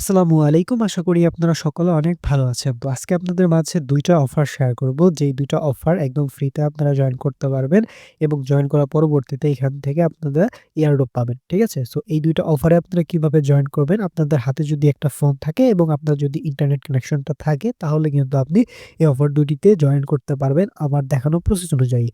আসসালামু আলাইকুম। আশা করি আপনারা সকলে অনেক ভালো আছেন। তো আজকে আপনাদের মাঝে দুইটা অফার শেয়ার করব। যেই দুইটা অফার একদম ফ্রিতে আপনারা জয়েন করতে পারবেন এবং জয়েন করার পরবর্তীতে এখান থেকে আপনারা এয়ারড্রপ পাবেন। ঠিক আছে? সো এই দুইটা অফারে আপনারা কীভাবে জয়েন করবেন? আপনাদের হাতে যদি একটা ফোন থাকে এবং আপনার যদি ইন্টারনেট কানেকশনটা থাকে, তাহলে কিন্তু আপনি এই অফার দুটিতে জয়েন করতে পারবেন আমার দেখানো প্রসেস অনুযায়ী।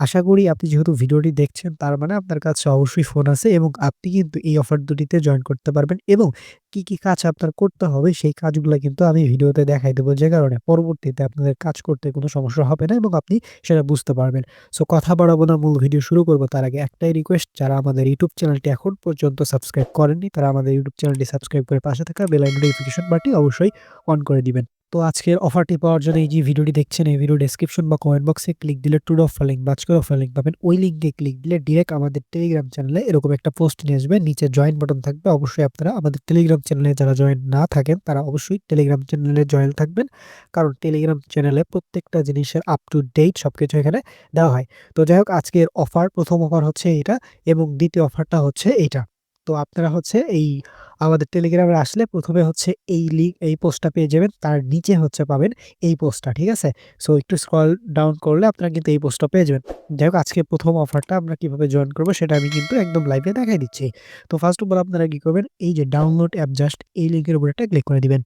আশা করি আপনি যেহেতু ভিডিওটি দেখছেন, তার মানে আপনার কাছে অবশ্যই ফোন আছে এবং আপনি কিন্তু এই অফার দুটিতে জয়েন করতে পারবেন এবং কি, কি কাজ আপনার করতে হবে সেই কাজগুলো কিন্তু আমি ভিডিওতে দেখাই দেবো যে কারণে পরবর্তীতে আপনাদের কাজ করতে কোনো সমস্যা হবে না এবং আপনি সেটা বুঝতে পারবেন। সো কথা বাড়াবো না মূল ভিডিও শুরু করব তার আগে একটাই রিকোয়েস্ট যারা আমাদের ইউটিউব চ্যানেলটি এখন পর্যন্ত সাবস্ক্রাইব করেননি তারা আমাদের ইউটিউব চ্যানেলটি সাবস্ক্রাইব করে পাশে থাকা বেলাই নোটিফিকেশন বাটি অবশ্যই অন করে দিবেন। তো আজকের অফারটি পাওয়ার জন্য এই যে ভিডিওটি দেখছেন, এই ভিডিও ডেসক্রিপশন বা কমেন্ট বক্সে ক্লিক দিলে ট্যুর অফার লিঙ্ক বা আজকের অফার লিঙ্ক পাবেন। ওই লিঙ্কে ক্লিক দিলে ডিরেক্ট আমাদের টেলিগ্রাম চ্যানেলে এরকম একটা পোস্ট নিয়ে আসবে। নিচে জয়েন বাটন থাকবে। অবশ্যই আপনারা আমাদের টেলিগ্রাম চ্যানেলে যারা জয়েন না থাকেন, তারা অবশ্যই টেলিগ্রাম চ্যানেলে জয়েন থাকবেন। কারণ টেলিগ্রাম চ্যানেলে প্রত্যেকটা জিনিসের আপ টু ডেট সব কিছু এখানে দেওয়া হয়। তো যাই হোক, আজকের অফার প্রথম অফার হচ্ছে এটা এবং দ্বিতীয় অফারটা হচ্ছে এইটা। তো আপনারা হচ্ছে এই আমাদের টেলিগ্রামে আসলে প্রথমে হচ্ছে এই লিঙ্ক এই পোস্টটা পেয়ে যাবেন। তার নিচে হচ্ছে পাবেন এই পোস্টটা। ঠিক আছে? সো একটু স্ক্রল ডাউন করলে আপনারা কিন্তু এই পোস্টটা পেয়ে যাবেন। যাই হোক, আজকে প্রথম অফারটা আমরা কীভাবে জয়েন করব সেটা আমি কিন্তু একদম লাইভে দেখাই দিচ্ছি। তো ফার্স্ট অফ অল আপনারা কী করবেন এই যে ডাউনলোড অ্যাপ জাস্ট এই লিঙ্কের উপর একটা ক্লিক করে দিবেন।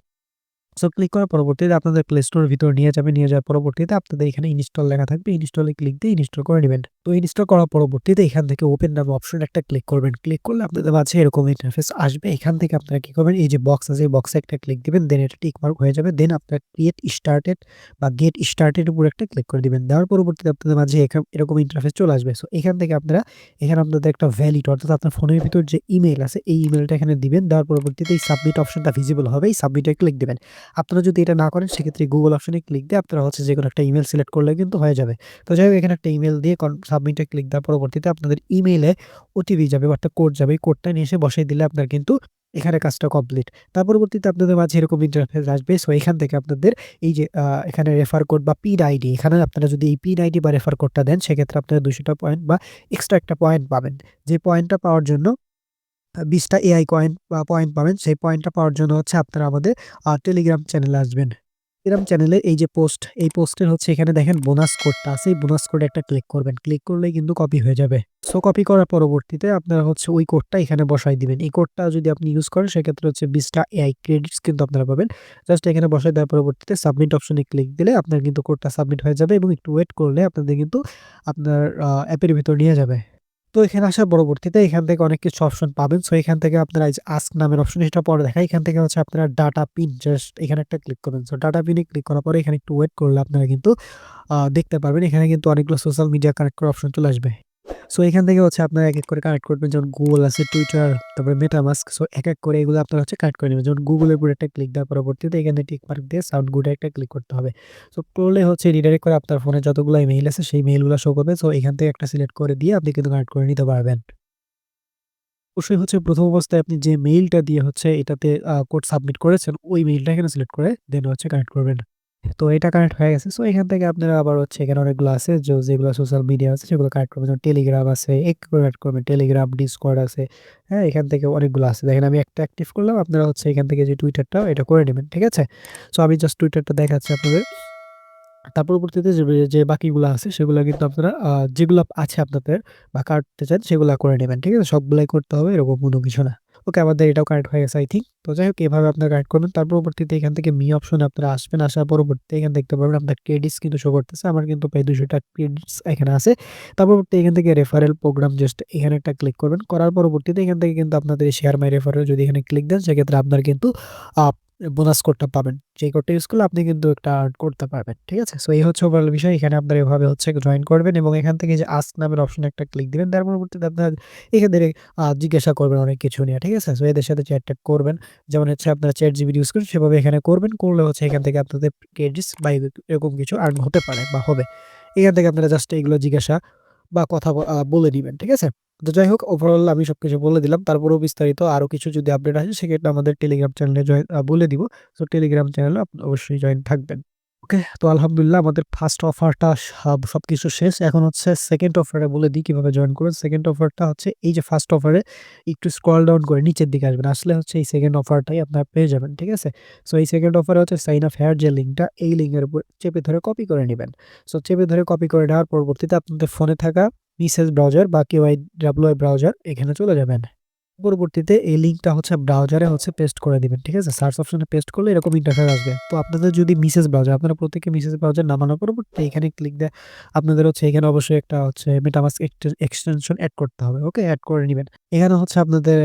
সো ক্লিক করার পরবর্তীতে আপনাদের প্লে স্টোরের ভিতরে নিয়ে যাবে। নিয়ে যাওয়ার পরবর্তীতে আপনাদের এখানে ইনস্টল লেখা থাকবে। ইনস্টলে ক্লিক দিয়ে ইনস্টল করে নেবেন তো ইনস্টল করার পরবর্তীতে এখান থেকে ওপেন নামে অপশন একটা ক্লিক করবেন। ক্লিক করলে আপনাদের মাঝে এরকম ইন্টারফেস আসবে। এখান থেকে আপনারা কি করবেন এই যে বক্স আছে, এই বক্সে একটা ক্লিক দিবেন। দেন এটা টিক মার্ক হয়ে যাবে। দেন আপনারা ক্রিয়েট স্টার্টেড বা গেট স্টার্টেড উপর একটা ক্লিক করে দিবেন। দেওয়ার পরবর্তীতে আপনাদের মাঝে এরকম ইন্টারফেস চলে আসবে। সো এখান থেকে আপনারা, এখানে আপনাদের একটা ভ্যালিড অর্থাৎ আপনার ফোনের ভিতর যে ইমেল আছে, এই ইমেলটা এখানে দিবেন। দেওয়ার পরবর্তীতে এই সাবমিট অপশনটা ভিজিবল হবে। এই সাবমিটে ক্লিক দিবেন। আপনারা যদি এটা না করেন, সেক্ষেত্রে গুগল অপশনে ক্লিক দিয়ে আপনারা হচ্ছে যে কোনো একটা ইমেল সিলেক্ট করলে কিন্তু হয়ে যাবে। তো যাই এখানে একটা ইমেল দিয়ে সাবমিটে ক্লিক দেওয়ার পরবর্তীতে আপনাদের ইমেইলে ওটিপি যাবে বা একটা কোড যাবে। এই কোডটা নিয়ে এসে বসাই দিলে আপনার কিন্তু এখানে কাজটা কমপ্লিট। তার পরবর্তীতে আপনাদের মাঝে এরকম ইন্টারফেস আসবে। সো এখান থেকে আপনাদের এই যে এখানে রেফার কোড বা পিন আইডি এখানে আপনারা যদি এই পিন আইডি বা রেফার কোডটা দেন, সেক্ষেত্রে আপনারা দুশোটা পয়েন্ট বা এক্সট্রা একটা পয়েন্ট পাবেন। যে পয়েন্টটা পাওয়ার জন্য আ ২০ টা এআই কয়েন বা পয়েন্ট পাবেন। সেই পয়েন্টটা পাওয়ার জন্য হচ্ছে আপনারা আমাদের টেলিগ্রাম চ্যানেলে আসবেন। টেলিগ্রাম চ্যানেলের এই যে পোস্ট এই পোস্টের হচ্ছে এখানে দেখেন বোনাস কোডটা আছে। এই বোনাস কোডে একটা ক্লিক করবেন। ক্লিক করলেই কিন্তু কপি হয়ে যাবে। সো কপি করার পরবর্তীতে আপনারা হচ্ছে ওই কোডটা এখানে বসাই দিবেন। এই কোডটা যদি আপনি ইউজ করেন, সেক্ষেত্রে হচ্ছে বিশটা এআই ক্রেডিটস কিন্তু আপনারা পাবেন। জাস্ট এখানে বসাই দেওয়ার পরবর্তীতে সাবমিট অপশনে ক্লিক দিলে আপনার কিন্তু কোডটা সাবমিট হয়ে যাবে এবং একটু ওয়েট করলে আপনাদের কিন্তু আপনার অ্যাপের ভিতর নিয়ে যাবে। তো এখানে আসার পরবর্তীতে এখান থেকে অনেক কিছু অপশন পাবেন। সো এখান থেকে আপনারা আস্ক নামের অপশন সেটা পরে দেখা এখান থেকে হচ্ছে আপনারা ডাটা পিন জাস্ট এখানে একটা ক্লিক করবেন। সো ডাটা পিনে ক্লিক করার পরে এখানে একটু ওয়েট করলে আপনারা কিন্তু দেখতে পারবেন। এখানে কিন্তু অনেকগুলো সোশ্যাল মিডিয়া কানেক্ট করার অপশন চলে আসবে। সো এখান থেকে হচ্ছে আপনারা এক, এক করে কানেক্ট করবেন। যেমন গুগল আছে, টুইটার, তারপরে মেটামাস্ক। সো এক, এক করে এগুলো আপনারা হচ্ছে কানেক্ট করে নেবেন যেমন গুগলের উপর একটা ক্লিক দেওয়ার পরবর্তীতে এখানে টিক মার্ক দিয়ে সাউন্ড গুড একটা ক্লিক করতে হবে। সো করলে হচ্ছে রিডাইরেক্ট করে আপনার ফোনে যতগুলা ইমেইল আছে সেই মেইলগুলো শো করবে। সো এখান থেকে একটা সিলেক্ট করে দিয়ে আপনি কিন্তু কানেক্ট করে নিতে পারবেন। অবশ্যই হচ্ছে প্রথম অবস্থায় আপনি যে মেইলটা দিয়ে হচ্ছে এটাতে কোড সাবমিট করেছেন ওই মেইলটা এখানে সিলেক্ট করে দেন হচ্ছে কানেক্ট করবেন। তো এটা কানেক্ট হয়ে গেছে। সো এখান থেকে আপনারা আবার হচ্ছে এখানে অনেকগুলো আছে যেগুলো সোশ্যাল মিডিয়া আছে সেগুলো কানেক্ট করবেন। যেমন টেলিগ্রাম আছে, এক কানেক্ট করবেন। টেলিগ্রাম, ডিসকর্ড আছে। হ্যাঁ? এখান থেকে অনেকগুলো আছে। দেখেন আমি একটা অ্যাক্টিভ করলাম। আপনারা হচ্ছে এখান থেকে যে টুইটারটা এটা করে নেবেন ঠিক আছে? সো আমি জাস্ট টুইটারটা দেখাচ্ছি আপনাদের। তার পরবর্তীতে যে বাকিগুলা আছে সেগুলো কিন্তু আপনারা যেগুলা আছে আপনাদের বা কাটতে চান সেগুলো করে নেবেন ঠিক আছে? সবগুলাই করতে হবে এরকম কোনো কিছু না। ওকে আমাদের এটাও কানেক্ট হয়ে গেছে আই থিঙ্ক তো যাই হোক, এভাবে আপনার কানেক্ট করবেন। তার পরবর্তীতে এখান থেকে মি অপশনে আপনারা আসবেন। আসার পরবর্তীতে এখানে দেখতে পাবেন আপনার ক্রেডিটস কিন্তু শো করতেছে। আমার কিন্তু প্রায় দুশোটা ক্রেডিটস এখানে আছে। তার পরবর্তীতে এখান থেকে রেফারেল প্রোগ্রাম জাস্ট এখানে একটা ক্লিক করবেন। করার পরবর্তীতে এখান থেকে কিন্তু আপনাদের শেয়ার মাই রেফারেল যদি এখানে ক্লিক দেন, সেক্ষেত্রে আপনার কিন্তু বোনাস কোডটা পাবেন। যেই কোডটা ইউজ করলে আপনি কিন্তু একটা আর্ন করতে পারবেন। ঠিক আছে? সো এই হচ্ছে ওভারঅল বিষয়। এখানে আপনারা এভাবে হচ্ছে জয়েন করবেন এবং এখান থেকে যে আস্ক নামের অপশনে একটা ক্লিক দিবেন। তার পরবর্তীতে আপনার এখান থেকে জিজ্ঞাসা করবেন অনেক কিছু নিয়ে। ঠিক আছে? সো এদের সাথে চ্যাট-ট্যাট করবেন। যেমন হচ্ছে আপনারা চ্যাট জিবি ইউজ করেন সেভাবে এখানে করবেন। করলে হচ্ছে এখান থেকে আপনাদের ক্রেডিটস বা এরকম কিছু আর্ন হতে পারে বা হবে। এখান থেকে আপনারা জাস্ট এগুলো জিজ্ঞাসা বা কথা বলে দিবেন। ঠিক আছে? তো যাই হোক ওভারঅল আমি সবকিছু বলে দিলাম। তারপরেও বিস্তারিত আরও কিছু যদি আপডেট আসে, সেক্ষেত্রে আমাদের টেলিগ্রাম চ্যানেলে জয়েন বলে দিব। সো টেলিগ্রাম চ্যানেলে আপনি অবশ্যই জয়েন থাকবেন। ওকে। তো আলহামদুলিল্লাহ আমাদের ফার্স্ট অফারটা সব, সবকিছু শেষ। এখন হচ্ছে সেকেন্ড অফারে বলে দিই কীভাবে জয়েন করবেন। সেকেন্ড অফারটা হচ্ছে এই যে ফার্স্ট অফারে একটু স্ক্রল ডাউন করে নিচের দিকে আসবেন। আসলে হচ্ছে এই সেকেন্ড অফারটাই আপনারা পেয়ে যাবেন। ঠিক আছে? সো এই সেকেন্ড অফারে হচ্ছে সাইন আপ হেয়ার যে লিঙ্কটা এই লিঙ্কের উপর চেপে ধরে কপি করে নেবেন সো চেপে ধরে কপি করে নেওয়ার পরবর্তীতে আপনাদের ফোনে থাকা মিসেস ব্রাউজার বা কেউ কেওয়াই ডাব্লিউআই ব্রাউজার এখানে চলে যাবেন। পরবর্তীতে এই লিঙ্কটা হচ্ছে ব্রাউজারে হচ্ছে পেস্ট করে দিবেন। ঠিক আছে? সার্চ অপশনে পেস্ট করলে এরকম ইন্টারফেস আসবে। তো আপনাদের যদি মিসেস ব্রাউজার আপনারা প্রত্যেকে মিসেস ব্রাউজার নামানোর পরবর্তীতে এখানে ক্লিক দেয় আপনাদের হচ্ছে এখানে অবশ্যই একটা হচ্ছে এক্সটে এক্সটেনশন অ্যাড করতে হবে। ওকে? অ্যাড করে নেবেন এখানে হচ্ছে আপনাদের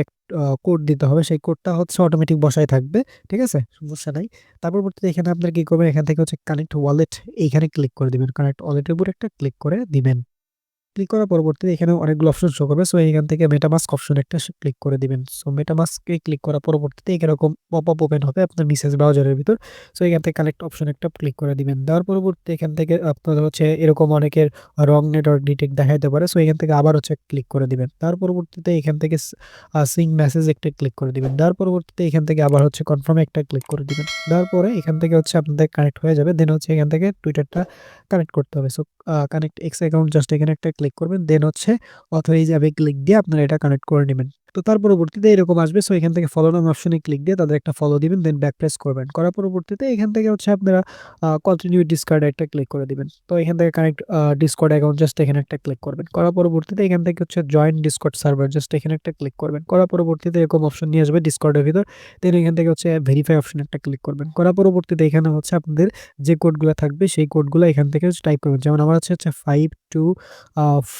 কোড দিতে হবে। সেই কোডটা হচ্ছে অটোমেটিক বসাই থাকবে। ঠিক আছে? সমস্যা নাই। তার পরবর্তীতে এখানে আপনারা কী করবেন এখান থেকে হচ্ছে কানেক্ট ওয়ালেট এইখানে ক্লিক করে দিবেন। কানেক্ট ওয়ালেটের উপর একটা ক্লিক করে দিবেন। ক্লিক করার পরবর্তীতে এখানে অনেকগুলো অপশন শো করবে। সো এখান থেকে মেটামাস্ক অপশন একটা ক্লিক করে দিবেন। সো মেটামাস্কে ক্লিক করার পরবর্তীতে এরকম পপ-আপ ওপেন হবে আপনার মিসেস ব্রাউজারের ভিতর। সো এখান থেকে কানেক্ট অপশন একটা ক্লিক করে দিবেন। দেওয়ার পরবর্তীতে এখান থেকে আপনাদের হচ্ছে এরকম অনেকের রং নেটওয়ার্ক ডিটেক্ট দেখাইতে পারে। সো এখান থেকে আবার হচ্ছে ক্লিক করে দিবেন। তার পরবর্তীতে এখান থেকে সিং মেসেজ একটা ক্লিক করে দিবেন। দেওয়ার পরবর্তীতে এখান থেকে আবার হচ্ছে কনফার্ম একটা ক্লিক করে দিবেন। দেওয়ার পরে এখান থেকে হচ্ছে আপনাদের কানেক্ট হয়ে যাবে। দেন হচ্ছে এখান থেকে টুইটারটা কানেক্ট করতে হবে। So connect X account just এখানে একটা ক্লিক করবেন। দেন হচ্ছে অথরাইজ অ্যাপে ক্লিক দিয়ে আপনারা এটা কানেক্ট করে নিবেন। তো তার পরবর্তীতে এরকম আসবে। সো এখান থেকে ফলো নাও অপশনে ক্লিক দিয়ে তাদের একটা ফলো দিবেন। দেন ব্যাক প্রেস করবেন। করার পরবর্তীতে এখান থেকে হচ্ছে আপনারা কন্টিনিউ ডিসকর্ড একটা ক্লিক করে দিবেন। তো এখান থেকে কানেক্ট ডিসকর্ড অ্যাকাউন্ট জাস্ট এখানে একটা ক্লিক করবেন। করার পরবর্তীতে এখান থেকে হচ্ছে জয়েন ডিসকর্ড সার্ভার জাস্ট এখানে একটা ক্লিক করবেন। করার পরবর্তীতে এরকম অপশন নিয়ে আসবে ডিসকর্ডের ভিতর। দেন এখান থেকে হচ্ছে ভেরিফাই অপশন একটা ক্লিক করবেন। করার পরবর্তীতে এখানে হচ্ছে আপনাদের যে কোডগুলো থাকবে সেই কোডগুলো এখান থেকে টাইপ করবেন। যেমন আমার হচ্ছে হচ্ছে five two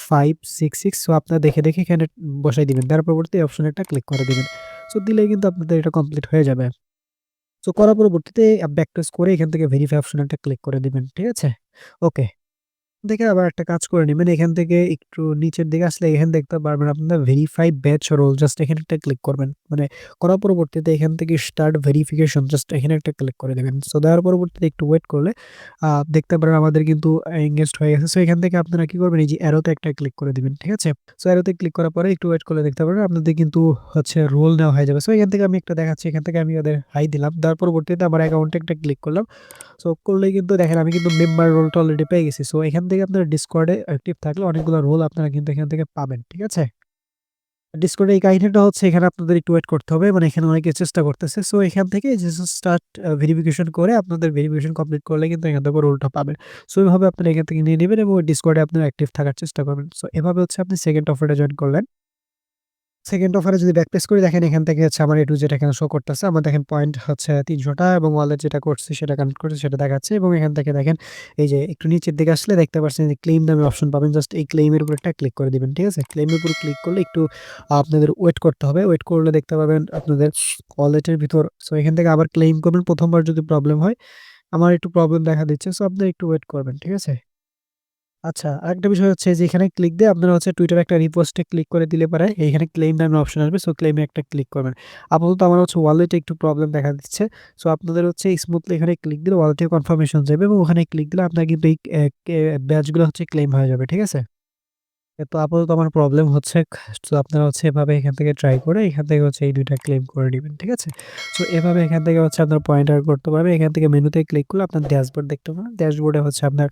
five six six so আপনারা দেখে, দেখে এখানে বসাই দিবেন। তার পরবর্তী এই অপশনে একটা ক্লিক করে দেবেন সো দিলেই কিন্তু আপনাদের এটা কমপ্লিট হয়ে যাবে। সো করার পরবর্তীতে ব্যাক করে এখান থেকে ভেরিফাই অপশনে একটা ক্লিক করে দিবেন। ঠিক আছে? ওকে। দেখে আবার একটা কাজ করে নিবেন। এখান থেকে একটু নিচের দিকে আসলে এখানে দেখতে পারবেন আপনারা ভেরিফাই ব্যাচ রোল জাস্ট এখানে একটা ক্লিক করবেন। মানে করার পরবর্তীতে এখান থেকে স্টার্ট ভেরিফিকেশন জাস্ট এখানে একটা ক্লিক করে দিবেন। সো দেওয়ার পরবর্তীতে একটু ওয়েট করলে দেখতে পারেন আমাদের কিন্তু এনগেজড হয়ে গেছে। সো এখান থেকে আপনারা কি করবেন, এই যে অ্যারোতে একটা ক্লিক করে দিবেন। ঠিক আছে? সো অ্যারোতে ক্লিক করার পরে একটু ওয়েট করলে দেখতে পারবেন, আপনাদের কিন্তু হচ্ছে রোল নেওয়া হয়ে যাবে। সো এখান থেকে আমি একটা দেখাচ্ছি। এখান থেকে আমি ওদের হাই দিলাম। দেওয়ার পরবর্তীতে আমার অ্যাকাউন্টে একটা ক্লিক করলাম। সো করলেই কিন্তু দেখেন, আমি কিন্তু মেম্বার রোলটা অলরেডি পেয়ে গেছি। সো এখান থেকে আপনারা ডিসকর্ডে অ্যাক্টিভ থাকলে অনেকগুলো রোল আপনারা কিন্তু এখান থেকে পাবেন। ঠিক আছে? ডিসকর্ডে এই কাহিনীটা হচ্ছে এখানে আপনাদের একটু ওয়েট করতে হবে। মানে এখানে অনেকে চেষ্টা করতেছে। সো এখান থেকে স্টার্ট ভেরিফিকেশন করে আপনাদের ভেরিফিকেশন কমপ্লিট করলে কিন্তু এখান থেকে রোলটা পাবেন। সো এইভাবে আপনারা এখান থেকে নিয়ে নেবেন এবং ডিসকর্ডে আপনারা অ্যাক্টিভ থাকার চেষ্টা করবেন। সো এভাবে হচ্ছে আপনি সেকেন্ড অফারটা জয়েন করলেন। সেকেন্ড অফারে যদি ব্যাক প্রেস করি দেখেন এখান থেকে হচ্ছে আমার এ যেটা এখানে শো করতেছে। আমার দেখেন পয়েন্ট হচ্ছে তিনশোটা এবং ওয়ালেট যেটা করছি সেটা কানেক্ট করছি সেটা দেখাচ্ছে এবং এখান থেকে দেখেন এই যে একটু নিচের দিকে আসলে দেখতে পাচ্ছেন যে ক্লেইম নামে অপশন পাবেন। জাস্ট এই ক্লেইম এর উপর একটা ক্লিক করে দিবেন। ঠিক আছে? ক্লেমের উপর ক্লিক করলে একটু আপনাদের ওয়েট করতে হবে। ওয়েট করলে দেখতে পাবেন আপনাদের ওয়ালেটের ভিতর সো এখান থেকে আবার ক্লেইম করবেন। প্রথমবার যদি প্রবলেম হয়, আমার একটু প্রবলেম দেখা দিচ্ছে। সো আপনারা একটু ওয়েট করবেন। ঠিক আছে? আচ্ছা, আরেকটা বিষয় হচ্ছে যে এখানে ক্লিক দিয়ে আপনারা হচ্ছে টুইটার একটা রিপোস্টে ক্লিক করে দিলে পারে এইখানে ক্লেইম নামে অপশন আসবে। সো ক্লেইম এ একটা ক্লিক করবেন। আপাতত আমার হচ্ছে ওয়ালেটে একটু প্রবলেম দেখা দিচ্ছে। সো আপনাদের হচ্ছে স্মুথলি এখানে ক্লিক দিলে ওয়ালেটে কনফার্মেশন যাবে এবং ওখানে ক্লিক দিলে আপনার কিন্তু এই ব্যাচগুলো হচ্ছে ক্লেইম হয়ে যাবে। ঠিক আছে? তো আপাতত আমার প্রবলেম হচ্ছে। তো আপনারা হচ্ছে এভাবে এখান থেকে ট্রাই করে এখান থেকে হচ্ছে এই ২ টা ক্লেইম করে নিবেন। ঠিক আছে? সো এভাবে এখান থেকে হচ্ছে আপনার পয়েন্ট আর্ন করতে পারবেন। এখান থেকে মেনুতে ক্লিক করলে আপনার ড্যাশবোর্ড দেখতে পাবেন। ড্যাশবোর্ডে হচ্ছে আপনার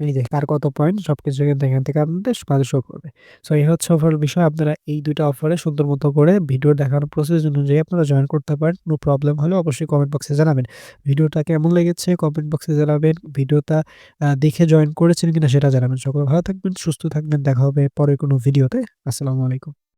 এই যে কার কত পয়েন্ট সবকিছু কিন্তু এখান থেকে আপনাদের মাঝে শো করবে। সো এই হচ্ছে অফার বিষয়। আপনারা এই ২ টা অফারে সুন্দর মতো করে ভিডিও দেখার প্রসেস অনুযায়ী আপনারা জয়েন করতে পারেন। কোনো প্রবলেম হলে অবশ্যই কমেন্ট বক্সে জানাবেন। ভিডিওটা কেমন লেগেছে কমেন্ট বক্সে জানাবেন। ভিডিওটা দেখে জয়েন করেছেন কিনা সেটা জানাবেন। সকলে ভালো থাকবেন, সুস্থ থাকবেন। দেখা হবে পরে কোনো ভিডিওতে। আসসালামু আলাইকুম।